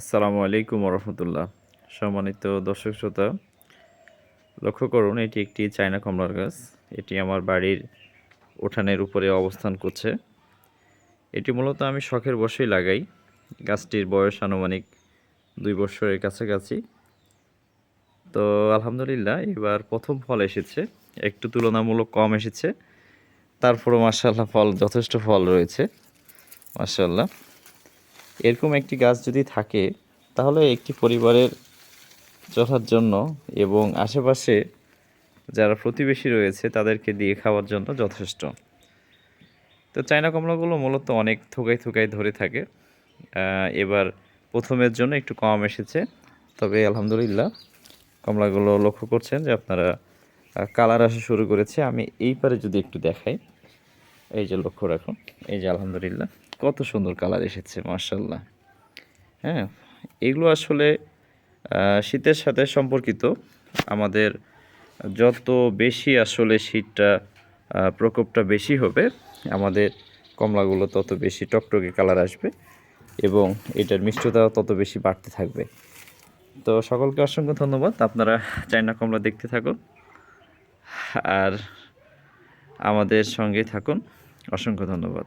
আসসালামু আলাইকুম রহমতুল্লাহ সম্মানিত দর্শক শ্রোতা, লক্ষ্য করুন, এটি একটি চায়না কমলার গাছ। এটি আমার বাড়ির উঠানের উপরে অবস্থান করছে। এটি মূলত আমি শখের বসেই লাগাই। গাছটির বয়স আনুমানিক দুই বছরের কাছাকাছি। তো আলহামদুলিল্লাহ, এবার প্রথম ফল এসেছে। একটু তুলনামূলক কম এসেছে। তারপরও মার্শাল্লাহ ফল, যথেষ্ট ফল রয়েছে। মার্শাল্লাহ এরকম একটি গাছ যদি থাকে, তাহলে একটি পরিবারের চলার জন্য এবং আশেপাশে যারা প্রতিবেশী রয়েছে, তাদেরকে দিয়ে খাওয়ার জন্য যথেষ্ট। তো চায়না কমলাগুলো মূলত অনেক থোকাই থোকাই ধরে থাকে। এবার প্রথমের জন্য একটু কম এসেছে। তবে আলহামদুলিল্লাহ, কমলাগুলো লক্ষ্য করছেন যে আপনারা কালার আসা শুরু করেছে। আমি এই পারে যদি একটু দেখাই। এই যে লক্ষ্য রাখুন, এই যে আলহামদুলিল্লাহ, কত সুন্দর কালার এসেছে মার্শাল্লাহ হ্যাঁ এগুলো আসলে শীতের সাথে সম্পর্কিত। আমাদের যত বেশি আসলে শীতটা প্রকোপটা বেশি হবে, আমাদের কমলাগুলো তত বেশি টকটকে কালার আসবে এবং এটার মিষ্টতাও তত বেশি বাড়তে থাকবে। তো সকলকে অসংখ্য ধন্যবাদ, আপনারা চায়না কমলা দেখতে থাকুন, আর আমাদের সঙ্গে থাকুন। অসংখ্য ধন্যবাদ।